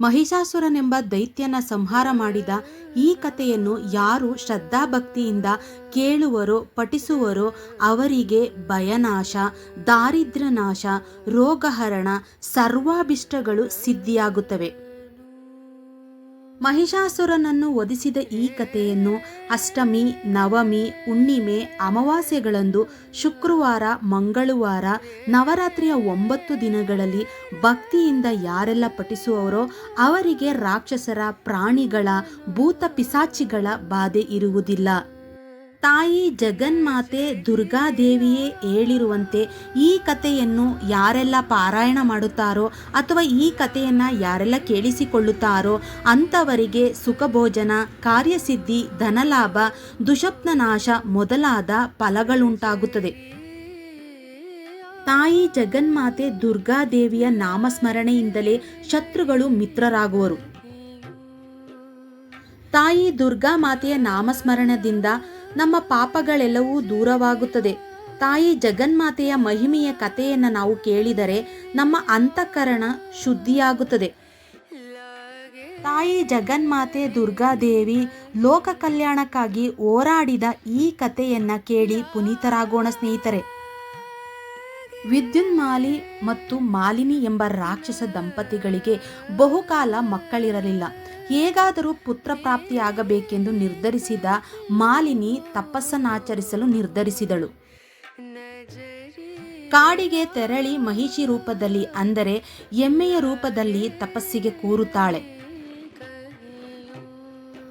ಮಹಿಷಾಸುರನೆಂಬ ದೈತ್ಯನ ಸಂಹಾರ ಮಾಡಿದ ಈ ಕಥೆಯನ್ನು ಯಾರು ಶ್ರದ್ಧಾಭಕ್ತಿಯಿಂದ ಕೇಳುವರೋ ಪಠಿಸುವರೋ ಅವರಿಗೆ ಭಯನಾಶ, ದಾರಿದ್ರ್ಯನಾಶ, ರೋಗಹರಣ, ಸರ್ವಾಭಿಷ್ಟಗಳು ಸಿದ್ಧಿಯಾಗುತ್ತವೆ. ಮಹಿಷಾಸುರನನ್ನು ಒದಿಸಿದ ಈ ಕಥೆಯನ್ನು ಅಷ್ಟಮಿ, ನವಮಿ, ಹುಣ್ಣಿಮೆ, ಅಮಾವಾಸ್ಯೆಗಳಂದು ಶುಕ್ರವಾರ, ಮಂಗಳವಾರ, ನವರಾತ್ರಿಯ ಒಂಬತ್ತು ದಿನಗಳಲ್ಲಿ ಭಕ್ತಿಯಿಂದ ಯಾರೆಲ್ಲ ಪಠಿಸುವವರೋ ಅವರಿಗೆ ರಾಕ್ಷಸರ ಪ್ರಾಣಿಗಳ ಭೂತ ಪಿಸಾಚಿಗಳ ಬಾಧೆ ಇರುವುದಿಲ್ಲ. ತಾಯಿ ಜಗನ್ಮಾತೆ ದುರ್ಗಾದೇವಿಯೇ ಹೇಳಿರುವಂತೆ ಈ ಕಥೆಯನ್ನು ಯಾರೆಲ್ಲ ಪಾರಾಯಣ ಮಾಡುತ್ತಾರೋ ಅಥವಾ ಈ ಕಥೆಯನ್ನು ಯಾರೆಲ್ಲ ಕೇಳಿಸಿಕೊಳ್ಳುತ್ತಾರೋ ಅಂಥವರಿಗೆ ಸುಖಭೋಜನ, ಕಾರ್ಯಸಿದ್ಧಿ, ಧನಲಾಭ ದುಷಪ್ನನಾಶ ಮೊದಲಾದ ಫಲಗಳುಂಟಾಗುತ್ತದೆ. ತಾಯಿ ಜಗನ್ಮಾತೆ ದುರ್ಗಾದೇವಿಯ ನಾಮಸ್ಮರಣೆಯಿಂದಲೇ ಶತ್ರುಗಳು ಮಿತ್ರರಾಗುವರು. ತಾಯಿ ದುರ್ಗಾ ಮಾತೆಯ ನಾಮಸ್ಮರಣದಿಂದ ನಮ್ಮ ಪಾಪಗಳೆಲ್ಲವೂ ದೂರವಾಗುತ್ತದೆ. ತಾಯಿ ಜಗನ್ಮಾತೆಯ ಮಹಿಮೆಯ ಕಥೆಯನ್ನು ನಾವು ಕೇಳಿದರೆ ನಮ್ಮ ಅಂತಃಕರಣ ಶುದ್ಧಿಯಾಗುತ್ತದೆ. ತಾಯಿ ಜಗನ್ಮಾತೆ ದುರ್ಗಾದೇವಿ ಲೋಕ ಕಲ್ಯಾಣಕ್ಕಾಗಿ ಹೋರಾಡಿದ ಈ ಕಥೆಯನ್ನ ಕೇಳಿ ಪುನೀತರಾಗೋಣ ಸ್ನೇಹಿತರೆ. ವಿದ್ಯುನ್ಮಾಲಿ ಮತ್ತು ಮಾಲಿನಿ ಎಂಬ ರಾಕ್ಷಸ ದಂಪತಿಗಳಿಗೆ ಬಹುಕಾಲ ಮಕ್ಕಳಿರಲಿಲ್ಲ. ಹೇಗಾದರೂ ಪುತ್ರ ಪ್ರಾಪ್ತಿಯಾಗಬೇಕೆಂದು ನಿರ್ಧರಿಸಿದ ಮಾಲಿನಿ ತಪಸ್ಸನ್ನಾಚರಿಸಲು ನಿರ್ಧರಿಸಿದಳು. ಕಾಡಿಗೆ ತೆರಳಿ ಮಹಿಷಿ ರೂಪದಲ್ಲಿ ಅಂದರೆ ಎಮ್ಮೆಯ ರೂಪದಲ್ಲಿ ತಪಸ್ಸಿಗೆ ಕೂರುತ್ತಾಳೆ.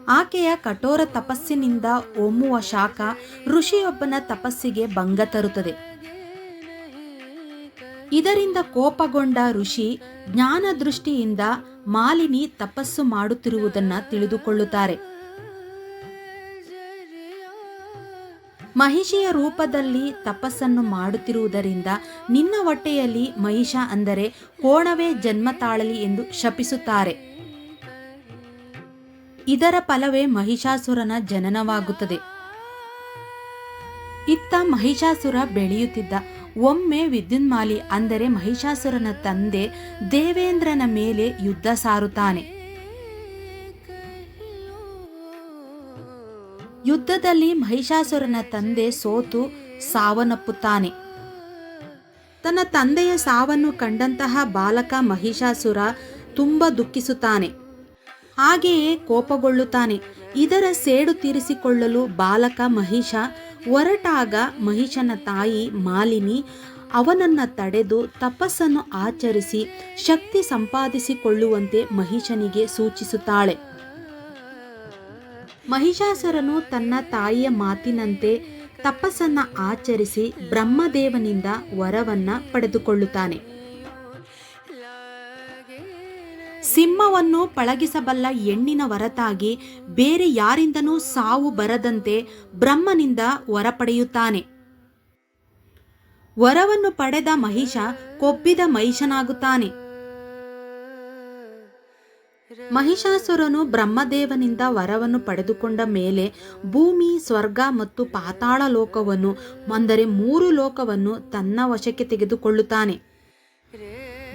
ಆಕೆಯ ಕಠೋರ ತಪಸ್ಸಿನಿಂದ ಒಮ್ಮುವ ಶಾಖ ಋಷಿಯೊಬ್ಬನ ತಪಸ್ಸಿಗೆ ಭಂಗ ತರುತ್ತದೆ. ಇದರಿಂದ ಕೋಪಗೊಂಡ ಋಷಿ ಜ್ಞಾನ ದೃಷ್ಟಿಯಿಂದ ಮಾಲಿನಿ ತಪಸ್ಸು ಮಾಡುತ್ತಿರುವುದನ್ನ ತಿಳಿದುಕೊಳ್ಳುತ್ತಾರೆ. ಮಹಿಷಿಯ ರೂಪದಲ್ಲಿ ತಪಸ್ಸನ್ನು ಮಾಡುತ್ತಿರುವುದರಿಂದ ನಿನ್ನ ಹೊಟ್ಟೆಯಲ್ಲಿ ಮಹಿಷ ಅಂದರೆ ಕೋಣವೇ ಜನ್ಮ ತಾಳಲಿ ಎಂದು ಶಪಿಸುತ್ತಾರೆ. ಇದರ ಫಲವೇ ಮಹಿಷಾಸುರನ ಜನನವಾಗುತ್ತದೆ. ಇತ್ತ ಮಹಿಷಾಸುರ ಬೆಳೆಯುತ್ತಿದ್ದ ಒಮ್ಮೆ ವಿದ್ಯುನ್ಮಾಲಿ ಅಂದರೆ ಮಹಿಷಾಸುರನ ತಂದೆ ದೇವೇಂದ್ರನ ಮೇಲೆ ಯುದ್ಧ ಸಾರುತ್ತಾನೆ. ಯುದ್ಧದಲ್ಲಿ ಮಹಿಷಾಸುರನ ತಂದೆ ಸೋತು ಸಾವನ್ನಪ್ಪುತ್ತಾನೆ. ತನ್ನ ತಂದೆಯ ಸಾವನ್ನು ಕಂಡಂತಹ ಬಾಲಕ ಮಹಿಷಾಸುರ ತುಂಬ ದುಃಖಿಸುತ್ತಾನೆ. ಹಾಗೆಯೇ ಕೋಪಗೊಳ್ಳುತ್ತಾನೆ. ಇದರ ಸೇಡು ತೀರಿಸಿಕೊಳ್ಳಲು ಬಾಲಕ ಮಹಿಷ ಹೊರಟಾಗ ಮಹಿಷನ ತಾಯಿ ಮಾಲಿನಿ ಅವನನ್ನ ತಡೆದು ತಪಸ್ಸನ್ನು ಆಚರಿಸಿ ಶಕ್ತಿ ಸಂಪಾದಿಸಿಕೊಳ್ಳುವಂತೆ ಮಹಿಷನಿಗೆ ಸೂಚಿಸುತ್ತಾಳೆ. ಮಹಿಷಾಸುರನು ತನ್ನ ತಾಯಿಯ ಮಾತಿನಂತೆ ತಪಸ್ಸನ್ನ ಆಚರಿಸಿ ಬ್ರಹ್ಮದೇವನಿಂದ ವರವನ್ನು ಪಡೆದುಕೊಳ್ಳುತ್ತಾನೆ. ಸಿಂಹವನ್ನು ಪಳಗಿಸಬಲ್ಲ ಹೆಣ್ಣಿನ ಹೊರತಾಗಿ ಬೇರೆ ಯಾರಿಂದನೂ ಸಾವು ಬರದಂತೆ ಬ್ರಹ್ಮನಿಂದ ವರ ಪಡೆಯುತ್ತಾನೆ ವರವನ್ನು ಪಡೆದ ಮಹಿಷ ಕೊಬ್ಬಿದ ಮಹಿಷನಾಗುತ್ತಾನೆ. ಮಹಿಷಾಸುರನು ಬ್ರಹ್ಮದೇವನಿಂದ ವರವನ್ನು ಪಡೆದುಕೊಂಡ ಮೇಲೆ ಭೂಮಿ, ಸ್ವರ್ಗ ಮತ್ತು ಪಾತಾಳ ಲೋಕವನ್ನು, ಅಂದರೆ ಮೂರು ಲೋಕವನ್ನು ತನ್ನ ವಶಕ್ಕೆ ತೆಗೆದುಕೊಳ್ಳುತ್ತಾನೆ.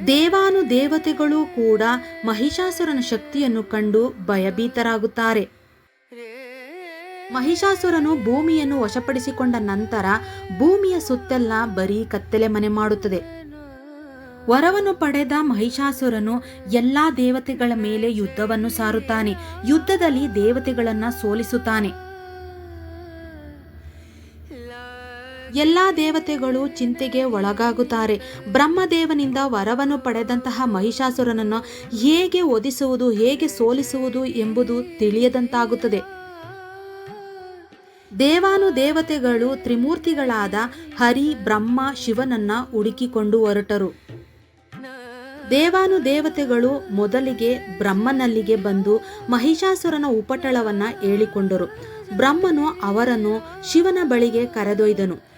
ದೇವಾನು ದೇವತೆಗಳು ಕೂಡ ಮಹಿಷಾಸುರನ ಶಕ್ತಿಯನ್ನು ಕಂಡು ಭಯಭೀತರಾಗುತ್ತಾರೆ. ಮಹಿಷಾಸುರನು ಭೂಮಿಯನ್ನು ವಶಪಡಿಸಿಕೊಂಡ ನಂತರ ಭೂಮಿಯ ಸುತ್ತೆಲ್ಲ ಬರೀ ಕತ್ತಲೆ ಮನೆ ಮಾಡುತ್ತದೆ. ವರವನ್ನು ಪಡೆದ ಮಹಿಷಾಸುರನು ಎಲ್ಲಾ ದೇವತೆಗಳ ಮೇಲೆ ಯುದ್ಧವನ್ನು ಸಾರುತ್ತಾನೆ. ಯುದ್ಧದಲ್ಲಿ ದೇವತೆಗಳನ್ನ ಸೋಲಿಸುತ್ತಾನೆ. ಎಲ್ಲಾ ದೇವತೆಗಳು ಚಿಂತೆಗೆ ಒಳಗಾಗುತ್ತಾರೆ. ಬ್ರಹ್ಮದೇವನಿಂದ ವರವನ್ನು ಪಡೆದಂತಹ ಮಹಿಷಾಸುರನನ್ನು ಹೇಗೆ ಒದಿಸುವುದು ಹೇಗೆ ಸೋಲಿಸುವುದು ಎಂಬುದು ತಿಳಿಯದಂತಾಗುತ್ತದೆ. ದೇವಾನು ದೇವತೆಗಳು ತ್ರಿಮೂರ್ತಿಗಳಾದ ಹರಿ, ಬ್ರಹ್ಮ, ಶಿವನನ್ನ ಹುಡುಕಿಕೊಂಡು ಹೊರಟರು. ದೇವಾನು ದೇವತೆಗಳು ಮೊದಲಿಗೆ ಬ್ರಹ್ಮನಲ್ಲಿಗೆ ಬಂದು ಮಹಿಷಾಸುರನ ಉಪಟಳವನ್ನ ಹೇಳಿಕೊಂಡರು. ಬ್ರಹ್ಮನು ಅವರನ್ನು ಶಿವನ ಬಳಿಗೆ ಕರೆದೊಯ್ದನು.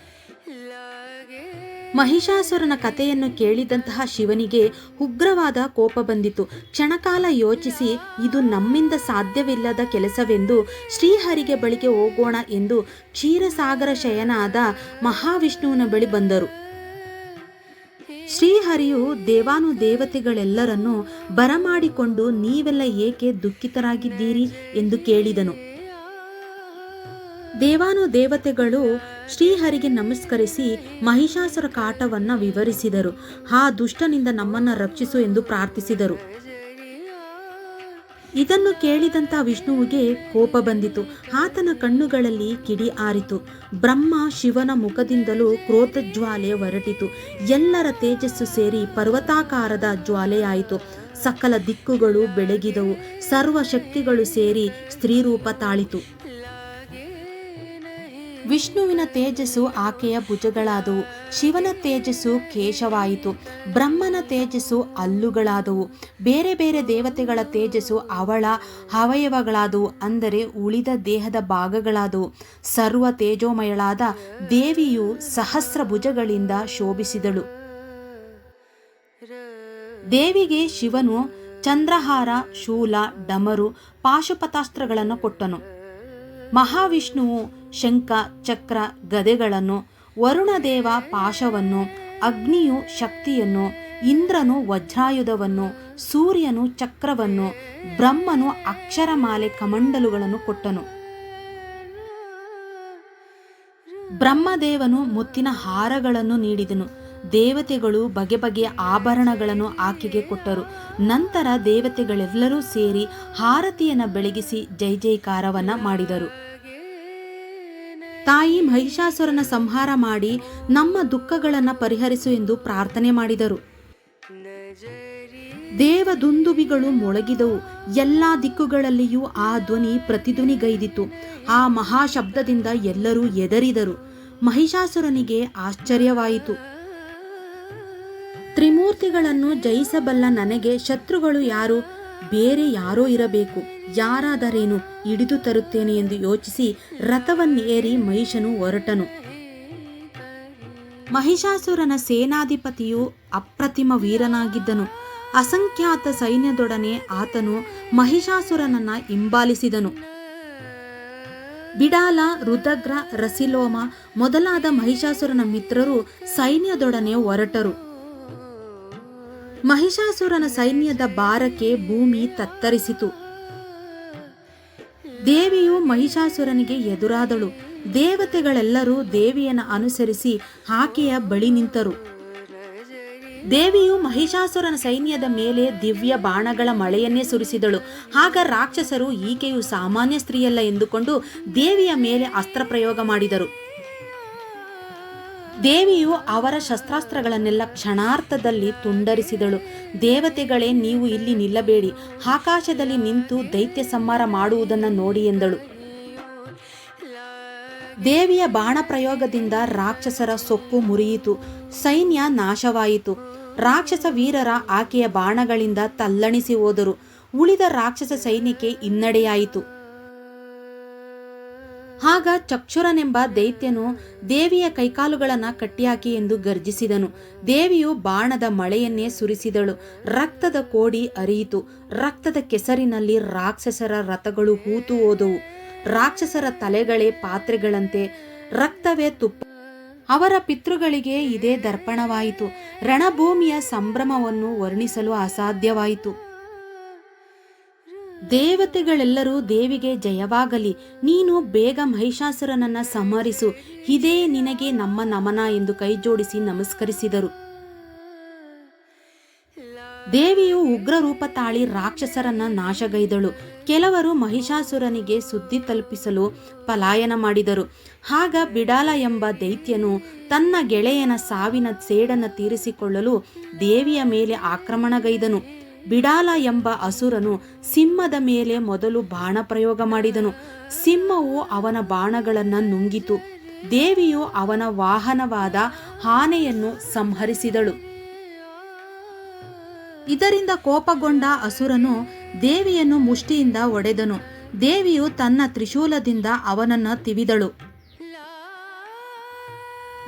ಮಹಿಷಾಸುರನ ಕಥೆಯನ್ನು ಕೇಳಿದಂತಹ ಶಿವನಿಗೆ ಉಗ್ರವಾದ ಕೋಪ ಬಂದಿತು. ಕ್ಷಣಕಾಲ ಯೋಚಿಸಿ, ಇದು ನಮ್ಮಿಂದ ಸಾಧ್ಯವಿಲ್ಲದ ಕೆಲಸವೆಂದು ಶ್ರೀಹರಿಗೆ ಬಳಿಗೆ ಹೋಗೋಣ ಎಂದು ಕ್ಷೀರಸಾಗರ ಶಯನಾದ ಮಹಾವಿಷ್ಣುವಿನ ಬಳಿ ಬಂದರು. ಶ್ರೀಹರಿಯು ದೇವಾನು ದೇವತೆಗಳೆಲ್ಲರನ್ನೂ ಬರಮಾಡಿಕೊಂಡು ನೀವೆಲ್ಲ ಏಕೆ ದುಃಖಿತರಾಗಿದ್ದೀರಿ ಎಂದು ಕೇಳಿದನು. ದೇವಾನು ದೇವತೆಗಳು ಶ್ರೀಹರಿಗೆ ನಮಸ್ಕರಿಸಿ ಮಹಿಷಾಸುರ ಕಾಟವನ್ನ ವಿವರಿಸಿದರು. ಆ ದುಷ್ಟನಿಂದ ನಮ್ಮನ್ನ ರಕ್ಷಿಸು ಎಂದು ಪ್ರಾರ್ಥಿಸಿದರು. ಇದನ್ನು ಕೇಳಿದಂತ ವಿಷ್ಣುವಿಗೆ ಕೋಪ ಬಂದಿತು. ಆತನ ಕಣ್ಣುಗಳಲ್ಲಿ ಕಿಡಿ ಆರಿತು. ಬ್ರಹ್ಮ ಶಿವನ ಮುಖದಿಂದಲೂ ಕ್ರೋಧ ಜ್ವಾಲೆ ಹೊರಟಿತು. ಎಲ್ಲರ ತೇಜಸ್ಸು ಸೇರಿ ಪರ್ವತಾಕಾರದ ಜ್ವಾಲೆಯಾಯಿತು ಸಕಲ ದಿಕ್ಕುಗಳು ಬೆಳಗಿದವು. ಸರ್ವ ಶಕ್ತಿಗಳು ಸೇರಿ ಸ್ತ್ರೀರೂಪ ತಾಳಿತು. ವಿಷ್ಣುವಿನ ತೇಜಸ್ಸು ಆಕೆಯ ಭುಜಗಳಾದವು. ಶಿವನ ತೇಜಸ್ಸು ಕೇಶವಾಯಿತು. ಬ್ರಹ್ಮನ ತೇಜಸ್ಸು ಹಲ್ಲುಗಳಾದವು ಬೇರೆ ಬೇರೆ ದೇವತೆಗಳ ತೇಜಸ್ಸು ಅವಳ ಅವಯವಗಳಾದವು. ಅಂದರೆ ಉಳಿದ ದೇಹದ ಭಾಗಗಳಾದವು. ಸರ್ವ ತೇಜೋಮಯಳಾದ ದೇವಿಯು ಸಹಸ್ರ ಭುಜಗಳಿಂದ ಶೋಭಿಸಿದಳು. ದೇವಿಗೆ ಶಿವನು ಚಂದ್ರಹಾರ, ಶೂಲ, ಡಮರು, ಪಾಶುಪತಾಸ್ತ್ರಗಳನ್ನು ಕೊಟ್ಟನು. ಮಹಾವಿಷ್ಣುವು ಶಂಖ, ಚಕ್ರ ಗದೆಗಳನ್ನು, ವರುಣದೇವ ಪಾಶವನ್ನು, ಅಗ್ನಿಯು ಶಕ್ತಿಯನ್ನು, ಇಂದ್ರನು ವಜ್ರಾಯುಧವನ್ನು, ಸೂರ್ಯನು ಚಕ್ರವನ್ನು, ಬ್ರಹ್ಮನು ಅಕ್ಷರಮಾಲೆ ಕಮಂಡಲುಗಳನ್ನು ಕೊಟ್ಟನು. ಬ್ರಹ್ಮದೇವನು ಮುತ್ತಿನ ಹಾರಗಳನ್ನು ನೀಡಿದನು. ದೇವತೆಗಳು ಬಗೆ ಬಗೆಯ ಆಭರಣಗಳನ್ನು ಆಕೆಗೆ ಕೊಟ್ಟರು. ನಂತರ ದೇವತೆಗಳೆಲ್ಲರೂ ಸೇರಿ ಹಾರತಿಯನ್ನು ಬೆಳಗಿಸಿ ಜೈ ಜೈಕಾರವನ್ನ ಮಾಡಿದರು. ತಾಯಿ ಮಹಿಷಾಸುರನ ಸಂಹಾರ ಮಾಡಿ ನಮ್ಮ ದುಃಖಗಳನ್ನು ಪರಿಹರಿಸು ಎಂದು ಪ್ರಾರ್ಥನೆ ಮಾಡಿದರು. ದೇವದುಂದುಬಿಗಳು ಮೊಳಗಿದವು. ಎಲ್ಲ ದಿಕ್ಕುಗಳಲ್ಲಿಯೂ ಆ ಧ್ವನಿ ಪ್ರತಿಧ್ವನಿಗೈದಿತು. ಆ ಮಹಾಶಬ್ದದಿಂದ ಎಲ್ಲರೂ ಎದರಿದರು ಮಹಿಷಾಸುರನಿಗೆ ಆಶ್ಚರ್ಯವಾಯಿತು. ತ್ರಿಮೂರ್ತಿಗಳನ್ನು ಜಯಿಸಬಲ್ಲ ನನಗೆ ಶತ್ರುಗಳು ಯಾರು? ಬೇರೆ ಯಾರೋ ಇರಬೇಕು. ಯಾರಾದರೇನು ಹಿಡಿದು ತರುತ್ತೇನೆ ಎಂದು ಯೋಚಿಸಿ ರಥವನ್ನೇರಿ ಮಹಿಷನು ಹೊರಟನು. ಮಹಿಷಾಸುರನ ಸೇನಾಧಿಪತಿಯು ಅಪ್ರತಿಮ ವೀರನಾಗಿದ್ದನು. ಅಸಂಖ್ಯಾತ ಸೈನ್ಯದೊಡನೆ ಆತನು ಮಹಿಷಾಸುರನನ್ನ ಹಿಂಬಾಲಿಸಿದನು. ಬಿಡಾಲ ರುದಗ್ರ ರಸಿಲೋಮ ಮೊದಲಾದ ಮಹಿಷಾಸುರನ ಮಿತ್ರರು ಸೈನ್ಯದೊಡನೆ ಹೊರಟರು. ಮಹಿಷಾಸುರನ ಸೈನ್ಯದ ಭಾರಕ್ಕೆ ಭೂಮಿ ತತ್ತರಿಸಿತು. ದೇವಿಯು ಮಹಿಷಾಸುರನಿಗೆ ಎದುರಾದಳು. ದೇವತೆಗಳೆಲ್ಲರೂ ದೇವಿಯನ್ನು ಅನುಸರಿಸಿ ಆಕೆಯ ಬಳಿ ನಿಂತರು. ದೇವಿಯು ಮಹಿಷಾಸುರನ ಸೈನ್ಯದ ಮೇಲೆ ದಿವ್ಯ ಬಾಣಗಳ ಮಳೆಯನ್ನೇ ಸುರಿಸಿದಳು. ಆಗ ರಾಕ್ಷಸರು ಈಕೆಯು ಸಾಮಾನ್ಯ ಸ್ತ್ರೀಯಲ್ಲ ಎಂದುಕೊಂಡು ದೇವಿಯ ಮೇಲೆ ಅಸ್ತ್ರ ಪ್ರಯೋಗ ಮಾಡಿದರು. ದೇವಿಯು ಅವರ ಶಸ್ತ್ರಾಸ್ತ್ರಗಳನ್ನೆಲ್ಲ ಕ್ಷಣಾರ್ಥದಲ್ಲಿ ತುಂಡರಿಸಿದಳು. ದೇವತೆಗಳೇ, ನೀವು ಇಲ್ಲಿ ನಿಲ್ಲಬೇಡಿ. ಆಕಾಶದಲ್ಲಿ ನಿಂತು ದೈತ್ಯ ಸಂಹಾರ ಮಾಡುವುದನ್ನು ನೋಡಿ ಎಂದಳು. ದೇವಿಯ ಬಾಣ ಪ್ರಯೋಗದಿಂದ ರಾಕ್ಷಸರ ಸೊಕ್ಕು ಮುರಿಯಿತು. ಸೈನ್ಯ ನಾಶವಾಯಿತು. ರಾಕ್ಷಸ ವೀರರ ಆಕೆಯ ಬಾಣಗಳಿಂದ ತಲ್ಲಣಿಸಿ ಹೋದರು. ಉಳಿದ ರಾಕ್ಷಸ ಸೈನ್ಯಕ್ಕೆ ಹಿನ್ನಡೆಯಾಯಿತು. ಆಗ ಚಕ್ಷುರನೆಂಬ ದೈತ್ಯನು ದೇವಿಯ ಕೈಕಾಲುಗಳನ್ನು ಕಟ್ಟಿಹಾಕಿ ಎಂದು ಗರ್ಜಿಸಿದನು. ದೇವಿಯು ಬಾಣದ ಮಳೆಯನ್ನೇ ಸುರಿಸಿದಳು. ರಕ್ತದ ಕೋಡಿ ಅರಿಯಿತು. ರಕ್ತದ ಕೆಸರಿನಲ್ಲಿ ರಾಕ್ಷಸರ ರಥಗಳು ಹೂತು ಹೋದವು. ರಾಕ್ಷಸರ ತಲೆಗಳೇ ಪಾತ್ರೆಗಳಂತೆ ರಕ್ತವೇ ತುಪ್ಪ. ಅವರ ಪಿತೃಗಳಿಗೆ ಇದೇ ದರ್ಪಣವಾಯಿತು. ರಣಭೂಮಿಯ ಸಂಭ್ರಮವನ್ನು ವರ್ಣಿಸಲು ಅಸಾಧ್ಯವಾಯಿತು. ದೇವತೆಗಳೆಲ್ಲರೂ ದೇವಿಗೆ ಜಯವಾಗಲಿ, ನೀನು ಬೇಗ ಮಹಿಷಾಸುರನನ್ನ ಸಂಹರಿಸು. ಇದೇ ನಿನಗೆ ನಮ್ಮ ನಮನ ಎಂದು ಕೈಜೋಡಿಸಿ ನಮಸ್ಕರಿಸಿದರು. ದೇವಿಯು ಉಗ್ರ ರೂಪ ತಾಳಿ ರಾಕ್ಷಸರನ್ನ ನಾಶಗೈದಳು. ಕೆಲವರು ಮಹಿಷಾಸುರನಿಗೆ ಸುದ್ದಿ ತಲುಪಿಸಲು ಪಲಾಯನ ಮಾಡಿದರು. ಆಗ ಬಿಡಾಲ ಎಂಬ ದೈತ್ಯನು ತನ್ನ ಗೆಳೆಯನ ಸಾವಿನ ಸೇಡನ್ನು ತೀರಿಸಿಕೊಳ್ಳಲು ದೇವಿಯ ಮೇಲೆ ಆಕ್ರಮಣಗೈದನು. ಬಿಡಾಲ ಎಂಬ ಅಸುರನು ಸಿಂಹದ ಮೇಲೆ ಮೊದಲು ಬಾಣ ಪ್ರಯೋಗ ಮಾಡಿದನು. ಸಿಂಹವು ಅವನ ಬಾಣಗಳನ್ನು ನುಂಗಿತು. ದೇವಿಯು ಅವನ ವಾಹನವಾದ ಆನೆಯನ್ನು ಸಂಹರಿಸಿದಳು. ಇದರಿಂದ ಕೋಪಗೊಂಡ ಅಸುರನು ದೇವಿಯನ್ನು ಮುಷ್ಟಿಯಿಂದ ಒಡೆದನು. ದೇವಿಯು ತನ್ನ ತ್ರಿಶೂಲದಿಂದ ಅವನನ್ನು ತಿವಿದಳು.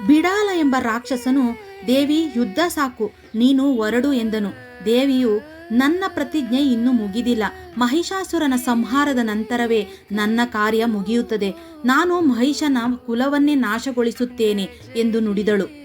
ಬಿಡಾಲ ಎಂಬ ರಾಕ್ಷಸನು, ದೇವಿ, ಯುದ್ಧ ಸಾಕು. ನೀನು ಹೊರಡು ಎಂದನು. ದೇವಿಯು ನನ್ನ ಪ್ರತಿಜ್ಞೆ ಇನ್ನೂ ಮುಗಿದಿಲ್ಲ. ಮಹಿಷಾಸುರನ ಸಂಹಾರದ ನಂತರವೇ ನನ್ನ ಕಾರ್ಯ ಮುಗಿಯುತ್ತದೆ. ನಾನು ಮಹಿಷನ ಕುಲವನ್ನೇ ನಾಶಗೊಳಿಸುತ್ತೇನೆ ಎಂದು ನುಡಿದಳು.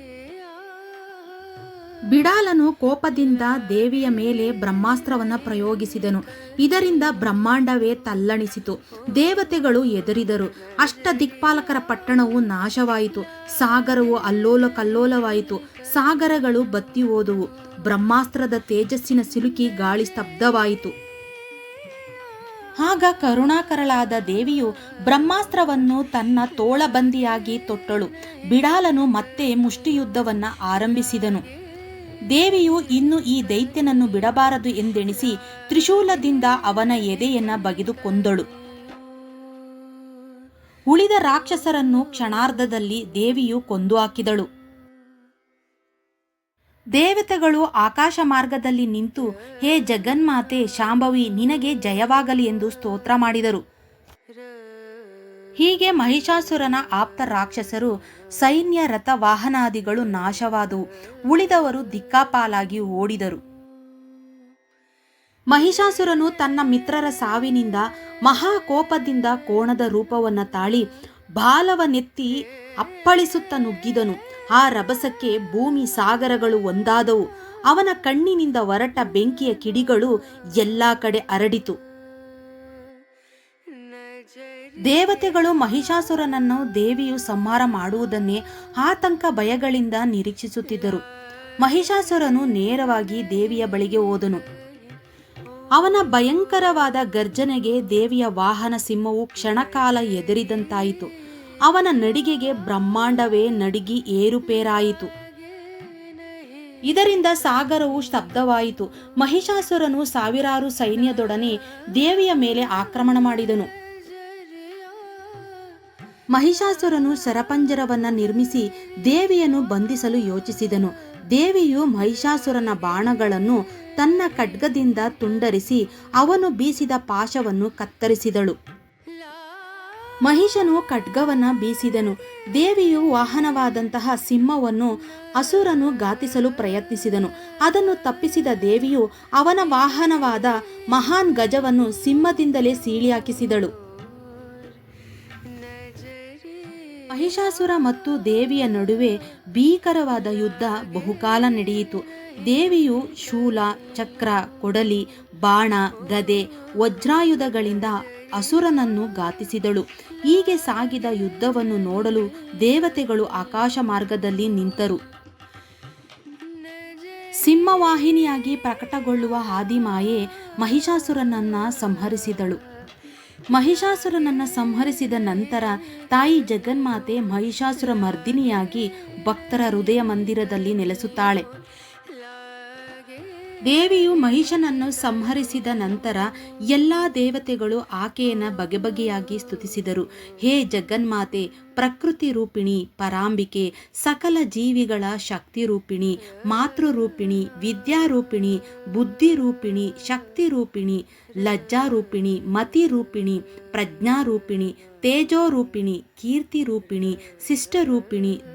ಬಿಡಾಲನು ಕೋಪದಿಂದ ದೇವಿಯ ಮೇಲೆ ಬ್ರಹ್ಮಾಸ್ತ್ರವನ್ನು ಪ್ರಯೋಗಿಸಿದನು. ಇದರಿಂದ ಬ್ರಹ್ಮಾಂಡವೇ ತಲ್ಲಣಿಸಿತು. ದೇವತೆಗಳು ಎದುರಿದರು. ಅಷ್ಟ ದಿಕ್ಪಾಲಕರ ಪಟ್ಟಣವು ನಾಶವಾಯಿತು. ಸಾಗರವು ಅಲ್ಲೋಲ ಕಲ್ಲೋಲವಾಯಿತು. ಸಾಗರಗಳು ಬತ್ತಿ ಹೋದವು. ಬ್ರಹ್ಮಾಸ್ತ್ರದ ತೇಜಸ್ಸಿನ ಸಿಲುಕಿ ಗಾಳಿ ಸ್ತಬ್ಧವಾಯಿತು. ಆಗ ಕರುಣಾಕರಳಾದ ದೇವಿಯು ಬ್ರಹ್ಮಾಸ್ತ್ರವನ್ನು ತನ್ನ ತೋಳಬಂದಿಯಾಗಿ ತೊಟ್ಟಳು. ಬಿಡಾಲನು ಮತ್ತೆ ಮುಷ್ಟಿಯುದ್ಧವನ್ನು ಆರಂಭಿಸಿದನು. ದೇವಿಯು ಇನ್ನು ಈ ದೈತ್ಯನನ್ನು ಬಿಡಬಾರದು ಎಂದೆಣಿಸಿ ತ್ರಿಶೂಲದಿಂದ ಅವನ ಎದೆಯನ್ನ ಬಗೆದು ಕೊಂದಳು. ಉಳಿದ ರಾಕ್ಷಸರನ್ನು ಕ್ಷಣಾರ್ಧದಲ್ಲಿ ದೇವಿಯು ಕೊಂದು ಹಾಕಿದಳು. ದೇವತೆಗಳು ಆಕಾಶ ಮಾರ್ಗದಲ್ಲಿ ನಿಂತು, ಹೇ ಜಗನ್ಮಾತೆ, ಶಾಂಭವಿ, ನಿನಗೆ ಜಯವಾಗಲಿ ಎಂದು ಸ್ತೋತ್ರ ಮಾಡಿದರು. ಹೀಗೆ ಮಹಿಷಾಸುರನ ಆಪ್ತ ರಾಕ್ಷಸರು ಸೈನ್ಯ ರಥ ವಾಹನಾದಿಗಳು ನಾಶವಾದವು ಉಳಿದವರು ದಿಕ್ಕಾಪಾಲಾಗಿ ಓಡಿದರು. ಮಹಿಷಾಸುರನು ತನ್ನ ಮಿತ್ರರ ಸಾವಿನಿಂದ ಮಹಾಕೋಪದಿಂದ ಕೋಣದ ರೂಪವನ್ನ ತಾಳಿ ಬಾಲವನೆತ್ತಿ ಅಪ್ಪಳಿಸುತ್ತ ನುಗ್ಗಿದನು. ಆ ರಭಸಕ್ಕೆ ಭೂಮಿ ಸಾಗರಗಳು ಒಂದಾದವು. ಅವನ ಕಣ್ಣಿನಿಂದ ಹೊರಟ ಬೆಂಕಿಯ ಕಿಡಿಗಳು ಎಲ್ಲಾ ಕಡೆ ಹರಡಿತು. ದೇವತೆಗಳು ಮಹಿಷಾಸುರನನ್ನು ದೇವಿಯು ಸಂಹಾರ ಮಾಡುವುದನ್ನೇ ಆತಂಕ ಭಯಗಳಿಂದ ನಿರೀಕ್ಷಿಸುತ್ತಿದ್ದರು. ಮಹಿಷಾಸುರನು ನೇರವಾಗಿ ದೇವಿಯ ಬಳಿಗೆ ಹೋದನು. ಅವನ ಭಯಂಕರವಾದ ಗರ್ಜನೆಗೆ ದೇವಿಯ ವಾಹನ ಸಿಂಹವು ಕ್ಷಣಕಾಲ ಎದರಿದಂತಾಯಿತು ಅವನ ನಡಿಗೆಗೆ ಬ್ರಹ್ಮಾಂಡವೇ ನಡಿಗಿ ಏರುಪೇರಾಯಿತು. ಇದರಿಂದ ಸಾಗರವು ಸ್ತಬ್ಧವಾಯಿತು. ಮಹಿಷಾಸುರನು ಸಾವಿರಾರು ಸೈನ್ಯದೊಡನೆ ದೇವಿಯ ಮೇಲೆ ಆಕ್ರಮಣ ಮಾಡಿದನು. ಮಹಿಷಾಸುರನು ಶರಪಂಜರವನ್ನ ನಿರ್ಮಿಸಿ ದೇವಿಯನ್ನು ಬಂಧಿಸಲು ಯೋಚಿಸಿದನು. ದೇವಿಯು ಮಹಿಷಾಸುರನ ಬಾಣಗಳನ್ನು ತನ್ನ ಖಡ್ಗದಿಂದ ತುಂಡರಿಸಿ ಅವನು ಬೀಸಿದ ಪಾಶವನ್ನು ಕತ್ತರಿಸಿದಳು. ಮಹಿಷನು ಖಡ್ಗವನ್ನ ಬೀಸಿದನು. ದೇವಿಯು ವಾಹನವಾದಂತಹ ಸಿಂಹವನ್ನು ಅಸುರನು ಗಾತಿಸಲು ಪ್ರಯತ್ನಿಸಿದನು. ಅದನ್ನು ತಪ್ಪಿಸಿದ ದೇವಿಯು ಅವನ ವಾಹನವಾದ ಮಹಾನ್ ಗಜವನ್ನು ಸಿಂಹದಿಂದಲೇ ಸೀಳಿ ಮಹಿಷಾಸುರ ಮತ್ತು ದೇವಿಯ ನಡುವೆ ಭೀಕರವಾದ ಯುದ್ಧ ಬಹುಕಾಲ ನಡೆಯಿತು. ದೇವಿಯು ಶೂಲ, ಚಕ್ರ, ಕೊಡಲಿ, ಬಾಣ, ಗದೆ, ವಜ್ರಾಯುಧಗಳಿಂದ ಅಸುರನನ್ನು ಗಾತಿಸಿದಳು ಹೀಗೆ ಸಾಗಿದ ಯುದ್ಧವನ್ನು ನೋಡಲು ದೇವತೆಗಳು ಆಕಾಶ ಮಾರ್ಗದಲ್ಲಿ ನಿಂತರು. ಸಿಂಹವಾಹಿನಿಯಾಗಿ ಪ್ರಕಟಗೊಳ್ಳುವ ಹಾದಿಮಾಯೆ ಮಹಿಷಾಸುರನನ್ನ ಸಂಹರಿಸಿದಳು. ಮಹಿಷಾಸುರನನ್ನ ಸಂಹರಿಸಿದ ನಂತರ ತಾಯಿ ಜಗನ್ಮಾತೆ ಮಹಿಷಾಸುರ ಮರ್ದಿನಿಯಾಗಿ ಭಕ್ತರ ಹೃದಯ ಮಂದಿರದಲ್ಲಿ ನೆಲೆಸುತ್ತಾಳೆ. ದೇವಿಯು ಮಹಿಷನನ್ನು ಸಂಹರಿಸಿದ ನಂತರ ಎಲ್ಲ ದೇವತೆಗಳು ಆಕೆಯನ್ನು ಬಗೆ ಬಗೆಯಾಗಿ ಸ್ತುತಿಸಿದರು. ಹೇ ಜಗನ್ಮಾತೆ, ಪ್ರಕೃತಿ ರೂಪಿಣಿ, ಪರಾಂಬಿಕೆ, ಸಕಲ ಜೀವಿಗಳ ಶಕ್ತಿ ರೂಪಿಣಿ ಮಾತೃರೂಪಿಣಿ ವಿದ್ಯಾರೂಪಿಣಿ ಬುದ್ಧಿರೂಪಿಣಿ ಶಕ್ತಿ ರೂಪಿಣಿ ಲಜ್ಜಾರೂಪಿಣಿ ಮತಿರೂಪಿಣಿ ಪ್ರಜ್ಞಾರೂಪಿಣಿ ತೇಜೋರೂಪಿಣಿ, ಕೀರ್ತಿರೂಪಿಣಿ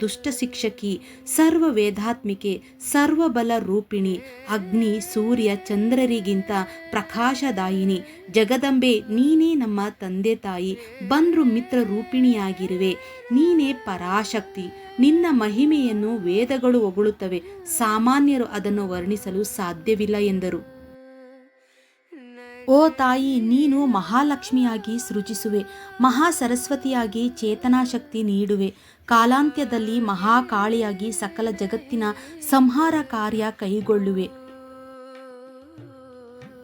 ದುಷ್ಟ ಶಿಕ್ಷಕಿ ಸರ್ವ ವೇದಾತ್ಮಿಕೆ ಸರ್ವಬಲ ರೂಪಿಣಿ ಅಗ್ನಿ, ಸೂರ್ಯ, ಚಂದ್ರರಿಗಿಂತ ಪ್ರಕಾಶದಾಯಿನಿ, ಜಗದಂಬೆ, ನೀನೇ ನಮ್ಮ ತಂದೆ ತಾಯಿ, ಬಂದ್ರು ಮಿತ್ರ ರೂಪಿಣಿಯಾಗಿರುವೆ ನೀನೇ ಪರಾಶಕ್ತಿ. ನಿನ್ನ ಮಹಿಮೆಯನ್ನು ವೇದಗಳು ಒಗಳುತ್ತವೆ ಸಾಮಾನ್ಯರು ಅದನ್ನು ವರ್ಣಿಸಲು ಸಾಧ್ಯವಿಲ್ಲ ಎಂದರು. ಓ ತಾಯಿ, ನೀನು ಮಹಾಲಕ್ಷ್ಮಿಯಾಗಿ ಸೃಜಿಸುವೆ ಮಹಾ ಸರಸ್ವತಿಯಾಗಿ ಚೇತನಾಶಕ್ತಿ ನೀಡುವೆ. ಕಾಲಾಂತ್ಯದಲ್ಲಿ ಮಹಾಕಾಳಿಯಾಗಿ ಸಕಲ ಜಗತ್ತಿನ ಸಂಹಾರ ಕಾರ್ಯ ಕೈಗೊಳ್ಳುವೆ.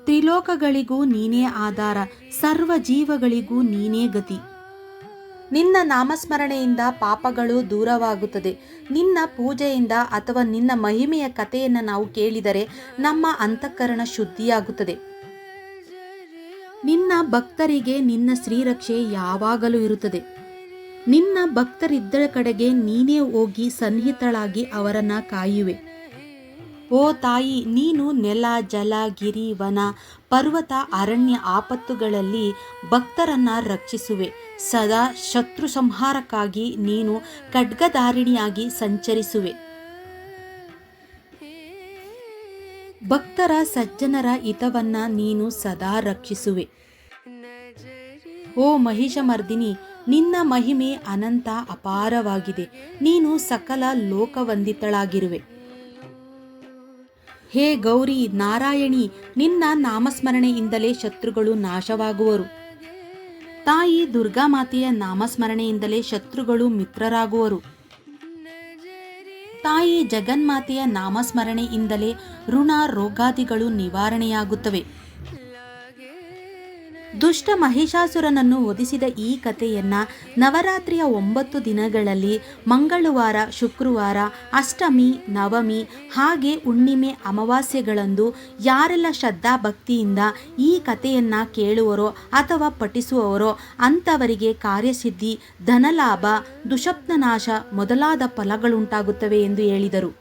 ತ್ರಿಲೋಕಗಳಿಗೂ ನೀನೇ ಆಧಾರ, ಸರ್ವ ಜೀವಗಳಿಗೂ ನೀನೇ ಗತಿ. ನಿನ್ನ ನಾಮಸ್ಮರಣೆಯಿಂದ ಪಾಪಗಳು ದೂರವಾಗುತ್ತದೆ. ನಿನ್ನ ಪೂಜೆಯಿಂದ ಅಥವಾ ನಿನ್ನ ಮಹಿಮೆಯ ಕಥೆಯನ್ನು ನಾವು ಕೇಳಿದರೆ ನಮ್ಮ ಅಂತಃಕರಣ ಶುದ್ಧಿಯಾಗುತ್ತದೆ. ಭಕ್ತರಿಗೆ ನಿನ್ನ ಶ್ರೀರಕ್ಷೆ ಯಾವಾಗಲೂ ಇರುತ್ತದೆ. ನಿನ್ನ ಭಕ್ತರಿದ್ದ ಕಡೆಗೆ ನೀನೇ ಹೋಗಿ ಸನ್ನಿಹಿತಳಾಗಿ ಅವರನ್ನ ಕಾಯುವೆ. ಓ ತಾಯಿ, ನೀನು ನೆಲ, ಜಲ, ಗಿರಿ, ವನ, ಪರ್ವತ, ಅರಣ್ಯ ಆಪತ್ತುಗಳಲ್ಲಿ ಭಕ್ತರನ್ನ ರಕ್ಷಿಸುವೆ. ಸದಾ ಶತ್ರು ಸಂಹಾರಕ್ಕಾಗಿ ನೀನು ಖಡ್ಗಧಾರಿಣಿಯಾಗಿ ಸಂಚರಿಸುವೆ. ಭಕ್ತರ ಸಜ್ಜನರ ಹಿತವನ್ನ ನೀನು ಸದಾ ರಕ್ಷಿಸುವೆ. ಓ ಮಹಿಷಮರ್ದಿನಿ, ನಿನ್ನ ಮಹಿಮೆ ಅನಂತ ಅಪಾರವಾಗಿದೆ. ನೀನು ಸಕಲ ಲೋಕವಂದಿತಳಾಗಿರುವೆ. ಹೇ ಗೌರಿ ನಾರಾಯಣಿ, ನಿನ್ನ ನಾಮಸ್ಮರಣೆಯಿಂದಲೇ ಶತ್ರುಗಳು ನಾಶವಾಗುವರು. ತಾಯಿ ದುರ್ಗಾಮಾತೆಯ ನಾಮಸ್ಮರಣೆಯಿಂದಲೇ ಶತ್ರುಗಳು ಮಿತ್ರರಾಗುವರು. ತಾಯಿ ಜಗನ್ಮಾತೆಯ ನಾಮಸ್ಮರಣೆಯಿಂದಲೇ ಋಣ ರೋಗಾದಿಗಳು ನಿವಾರಣೆಯಾಗುತ್ತವೆ. ದುಷ್ಟ ಮಹಿಷಾಸುರನನ್ನು ಒದಿಸಿದ ಈ ಕಥೆಯನ್ನ ನವರಾತ್ರಿಯ ಒಂಬತ್ತು ದಿನಗಳಲ್ಲಿ ಮಂಗಳವಾರ, ಶುಕ್ರವಾರ, ಅಷ್ಟಮಿ, ನವಮಿ ಹಾಗೆ ಹುಣ್ಣಿಮೆ ಅಮಾವಾಸ್ಯೆಗಳಂದು ಯಾರೆಲ್ಲ ಶ್ರದ್ಧಾ ಭಕ್ತಿಯಿಂದ ಈ ಕಥೆಯನ್ನ ಕೇಳುವರೋ ಅಥವಾ ಪಠಿಸುವವರೋ ಅಂಥವರಿಗೆ ಕಾರ್ಯಸಿದ್ಧಿ, ಧನಲಾಭ, ದುಷಪ್ನನಾಶ ಮೊದಲಾದ ಫಲಗಳುಂಟಾಗುತ್ತವೆ ಎಂದು ಹೇಳಿದರು.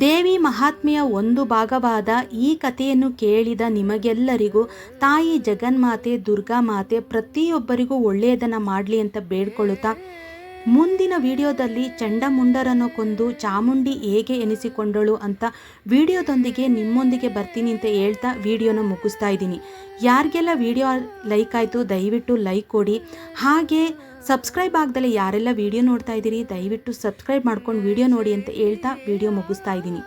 ದೇವಿ ಮಹಾತ್ಮೆಯ ಒಂದು ಭಾಗವಾದ ಈ ಕಥೆಯನ್ನು ಕೇಳಿದ ನಿಮಗೆಲ್ಲರಿಗೂ, ತಾಯಿ ಜಗನ್ಮಾತೆ, ದುರ್ಗಾ ಮಾತೆ ಪ್ರತಿಯೊಬ್ಬರಿಗೂ ಒಳ್ಳೆಯದನ್ನು ಮಾಡಲಿ ಅಂತ ಬೇಡ್ಕೊಳ್ಳುತ್ತಾ ಮುಂದಿನ ವಿಡಿಯೋದಲ್ಲಿ ಚಂಡಮುಂಡರನ್ನು ಕೊಂದು ಚಾಮುಂಡಿ ಹೇಗೆ ಎನಿಸಿಕೊಂಡಳು ಅಂತ ವಿಡಿಯೋದೊಂದಿಗೆ ನಿಮ್ಮೊಂದಿಗೆ ಬರ್ತೀನಿ ಅಂತ ಹೇಳ್ತಾ ವಿಡಿಯೋನ ಮುಗಿಸ್ತಾ ಇದ್ದೀನಿ. ಯಾರಿಗೆಲ್ಲ ವಿಡಿಯೋ ಲೈಕ್ ಆಯಿತು ದಯವಿಟ್ಟು ಲೈಕ್ ಕೊಡಿ. ಹಾಗೆ ಸಬ್ಸ್ಕ್ರೈಬ್ ಆಗದಲ್ಲೇ ಯಾರೆಲ್ಲ ವಿಡಿಯೋ ನೋಡ್ತಾ ಇದ್ದೀರಿ, ದಯವಿಟ್ಟು ಸಬ್ಸ್ಕ್ರೈಬ್ ಮಾಡ್ಕೊಂಡು ವಿಡಿಯೋ ನೋಡಿ ಅಂತ ಹೇಳ್ತಾ ವಿಡಿಯೋ ಮುಗಿಸ್ತಾ ಇದ್ದೀನಿ.